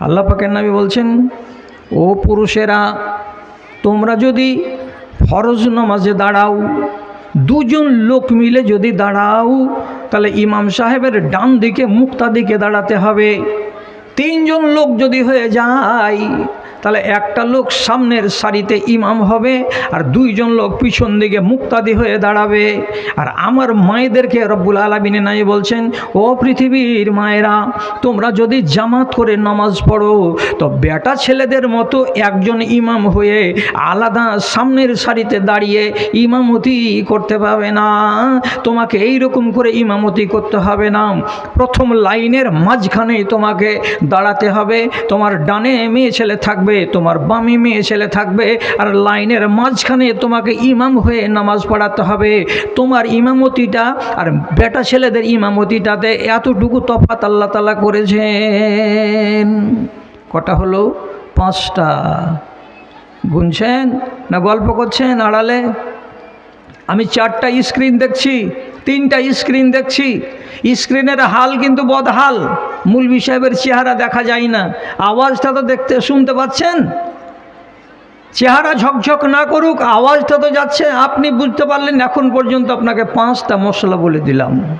আল্লাহ পাকের নামে বলছেন, ও পুরুষেরা, তোমরা যদি ফরজ নামাজে দাঁড়াও, দুজন লোক মিলে যদি দাঁড়াও, তাহলে ইমাম সাহেবের ডান দিকে মুক্তা দিকে দাঁড়াতে হবে। তিনজন লোক যদি হয়ে যায় তাহলে একটা লোক সামনের সারিতে ইমাম হবে আর দুইজন লোক পিছন দিকে মুক্তাদি হয়ে দাঁড়াবে। আর আমার মায়েদেরকে রব্বুল আলমিনে নাই বলছেন, ও পৃথিবীর মায়েরা, তোমরা যদি জামাত করে নামাজ পড়ো, তো বেটা ছেলেদের মতো একজন ইমাম হয়ে আলাদা সামনের সারিতে দাঁড়িয়ে ইমামতি করতে পারবে না। তোমাকে এই রকম করে ইমামতি করতে হবে না। প্রথম লাইনের মাঝখানে তোমাকে দাঁড়াতে হবে। তোমার ডানে মেয়ে ছেলে থাকবে, তোমার বামে মেয়ে ছেলে থাকবে আর লাইনের মাঝখানে তোমাকে ইমাম হয়ে নামাজ পড়াতে হবে। তোমার ইমামতিটা আর বেটা ছেলেদের ইমামতিটাতে এতটুকু তফাত আল্লাহ তালা করেছেন। কটা হলো? পাঁচটা। গুনছেন না গল্প করছেন, আড়ালে? আমি চারটা স্ক্রিন দেখছি। তিনটা স্ক্রিন দেখছি। স্ক্রিনের হাল কিন্তু বদহাল। মূল সাহেবের চেহারা দেখা যায় না। আওয়াজটা তো দেখতে, শুনতে পাচ্ছেন? চেহারা ঝকঝক না করুক, আওয়াজটা তো যাচ্ছে। আপনি বুঝতে পারলেন, এখন পর্যন্ত আপনাকে পাঁচটা মশলা বলে দিলাম।